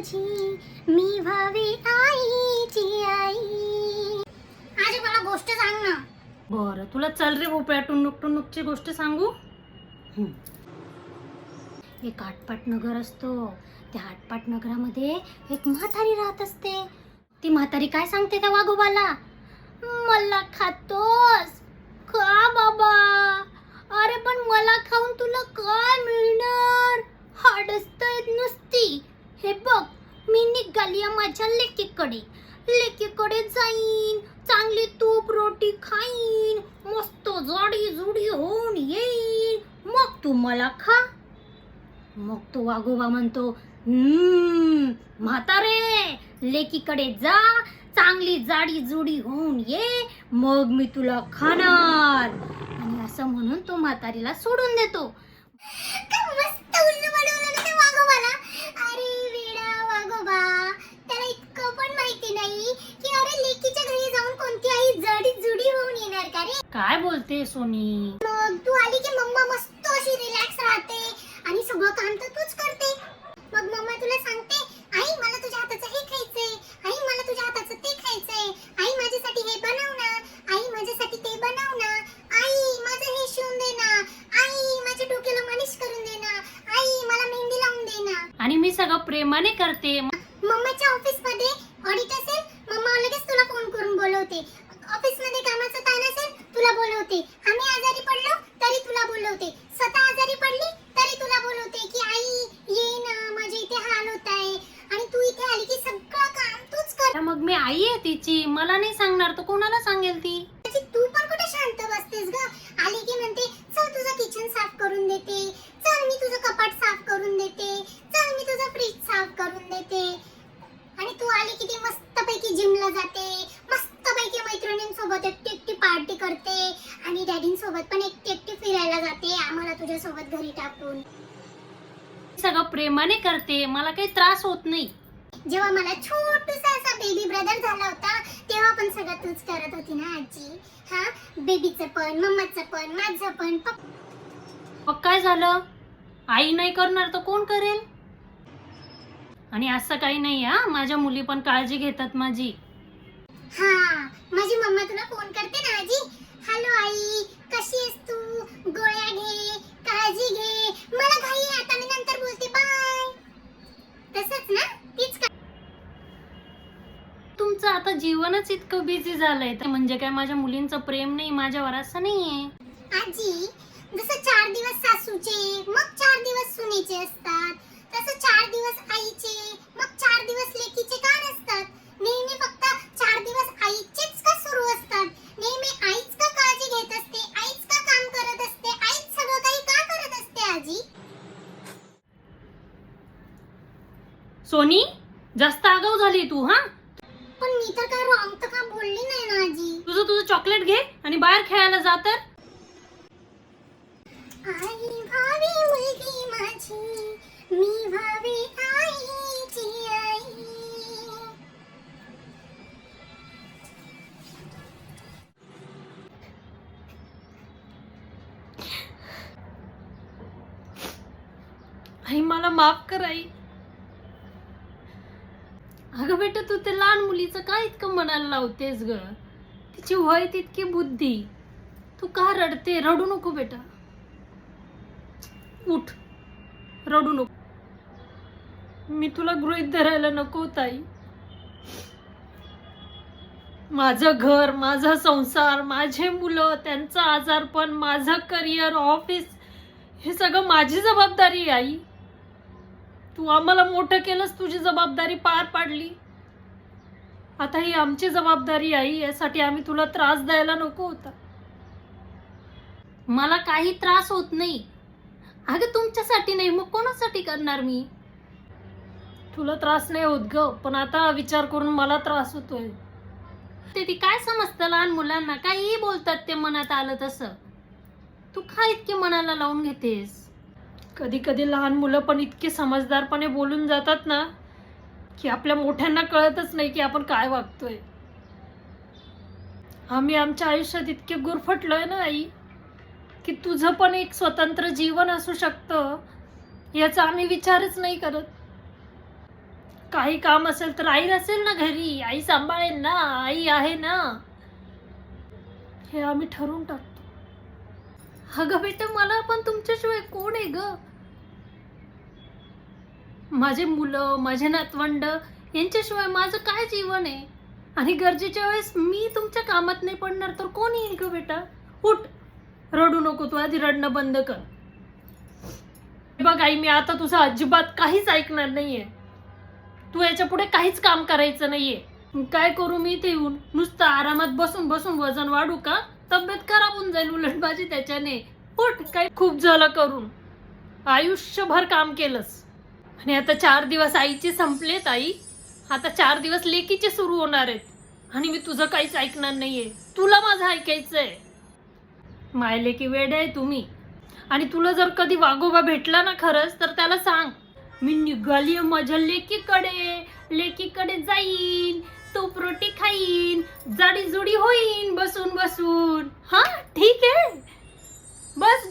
माझी मी व्हावी आईची आई. आजी मला गोष्ट सांग ना. बरं तुला चल रे भोपळ्या टुनुक टुनुकची गोष्ट सांगू? एक आटपाट नगर असतो. त्या आटपाट नगरामध्ये एक म्हातारी राहत असते. ती म्हातारी काय सांगते त्या वाघोबाला? मला खातो का बाबा अरे पण मला खाऊन तुला काय मिळणार हाडच तर येत नुसती हे बघ मी निघाली आहे माझ्या लेकीकडे लेकीकडे जाईन चांगली तूप रोटी खाईन मस्त जाडी जुडी होऊन येईन. मग तू मला खा. मग तो वाघोबा म्हणतो "हम्म, म्हातारे लेकीकडे जा चांगली जाडी जुडी होऊन ये मग मी तुला खाणार. आणि असं म्हणून तो म्हातारीला सोडून देतो. सोनी. मग तू आली की मम्मा मस्त अशी रिलॅक्स राहते आणि सगळं काम तर तूच करते. मग मम्मा तुला सांगते आई मला तुझ्या हाताचं हे खायचंय. आई मला तुझ्या हाताचं ते खायचंय. आई माझ्यासाठी हे बनव ना. आई माझ्यासाठी ते बनव ना. आई माझं हे शिवून दे ना. आई माझ्या डोक्याला मालिश करून दे ना. आई मला मेहंदी लावून दे ना. आणि मी सगळं प्रेमाने करते. मम्माच्या ऑफिसमध्ये ऑडिट असेल मम्मा लगेच तुला फोन करून बोलवते ऑफिसमध्ये कामाचा ताण असेल तुला बोलवते आम्ही आजारी पडलो तरी तुला बोलवते स्वतः आजारी पडली तरी तुला बोलवते की आई ये ना माझे इथे हाल होत आहे आणि तू इथे आली की सगळं काम तूच कर तर मग मी आई आहे तिची मला नाही सांगणार तर कोणाला सांगेल ती? त्याची तू पण कुठे शांत बसतेस ग? आली की म्हणते चल तुझं किचन साफ करून देते. चल मी तुझं कपाट साफ करून देते. चल मी तुझं फ्रीज साफ करून देते. आणि तू आली की ती मस्तपैकी जिमला जाते. मस्तपैकी मैत्रिणींसोबत एकटी एकटी पार्टी करते. आणि डॅडींसोबत पण एकटी एकटी फिरायला जाते. आम्हाला तुझ्या सोबत घरी टाकून. सगळं प्रेमाने करते. मला काही त्रास होत नाही. जेव्हा मला छोटूसा असा बेबी ब्रदर झाला होता तेव्हा पण सगळं तूच करत होती ना आजी? हा? बेबीचं पण मम्माचं पण माझं पण. मग काय झालं? आई नाही करणार तर कोण करेल? आणि असं काही नाही हा? माझ्या मुली पण काळजी घेतात माझी. हा. माझी मम्मा तुला फोन करते ना आजी? हॅलो आई कशी आहेस तू? गोळ्या घे काळजी घे मला घाई आहे आता मी नंतर बोलते बाय तसंच ना तीच का आता जीवनच इतकं बिझी झालंय. म्हणजे काय माझ्या मुलींचं प्रेम नाही माझ्यावर असं नाहीये. आजी जसं चार दिवस सासूचे मग चार दिवस सुनेचे असतात. तसं चार दिवस आईचे मग चार दिवस लेकीचे का नसतात? नेहमी फक्त चार दिवस आईचेच का सुरू असतात? नेहमी आईच का काळजी घेत असते? आईच का काम करत असते? आईच सगळं काही का करत असते आजी? सोनी जास्त आगाऊ झाली तू हा? पण मी तर काय रॉंग तर का बोलली नाही ना आजी? तुझं तुझं चॉकलेट घे आणि बाहेर खेळायला जा तर. आई भावी मुलगी माझी मी भावी आईची आई. आई मला माफ कर आई. अगं बेटा तू ते लहान मुलीचं काय इतकं मनाला लावतेस ग? तिची वय तितकी बुद्धी. तू का रडते? रडू नको बेटा. उठ. रडू नको. मी तुला गृहीत धरायला नको ताई. माझं घर माझा संसार माझे मुलं त्यांचं आजारपण माझं करिअर ऑफिस हे सगळं माझी जबाबदारी आई. तू आम्हाला मोठं केलंस तुझी जबाबदारी पार पाडली. आता ही आमची जबाबदारी आई यासाठी आम्ही तुला त्रास द्यायला नको होता. मला काही त्रास होत नाही. अगं तुमच्यासाठी नाही मग कोणासाठी करणार मी? तुला त्रास नाही होत ग पण आता विचार करून मला त्रास होतोय. ते ती काय समजतं लहान मुलांना? काहीही बोलतात ते मनात आलं तसं. तू काय इतके मनाला लावून घेतेस? कधी कधी लहान मुलं पण इतके समजदारपणे बोलून जातात ना की आपल्या मोठ्यांना कळतच नाही की आपण काय वागतोय. आम्ही आमच्या आयुष्यात इतके गुरफटलोय ना आई की तुझं पण एक स्वतंत्र जीवन असू शकतं याचा आम्ही विचारच नाही करत. काही काम असेल तर आई असेल ना घरी आई सांभाळेल ना आई आहे ना. हे आम्ही ठरवून टाकतो. अगं बेटा मला पण तुमच्याशिवाय कोण आहे ग? माझे मुलं माझे नातवंड यांच्याशिवाय माझं काय जीवन आहे? आणि गरजेच्या वेळेस मी तुमच्या कामात नाही पडणार तर कोण येईल ग बेटा? उठ. रडू नको तू आधी रडणं बंद कर. बघ आई मी आता तुझा अजिबात काहीच ऐकणार नाहीये. तू याच्यापुढे काहीच काम करायचं नाहीये. मग काय करू मी इथे येऊन? नुसतं आरामात बसून बसून वजन वाढू का? तब्येत खराब होऊन जाईल उलटबाजी त्याच्याने. उठ काय खूप झालं करून. आयुष्यभर काम केलंस. आणि आता चार दिवस आईचे संपलेत आई. आता चार दिवस लेकीचे सुरू होणार आहेत. आणि मी तुझं काहीच ऐकणार नाहीये. तुला माझं ऐकायचं आहे मायले की वेड आहे तुम्ही. आणि तुला जर कधी वाघोबा भेटला ना खरंच तर त्याला सांग. मी निघाली माझ्या लेकीकडे. लेकीकडे जाईन. तूप रोटी खाईन. जाडी जुडी होईन बसून बसून. हा ठीक आहे. बस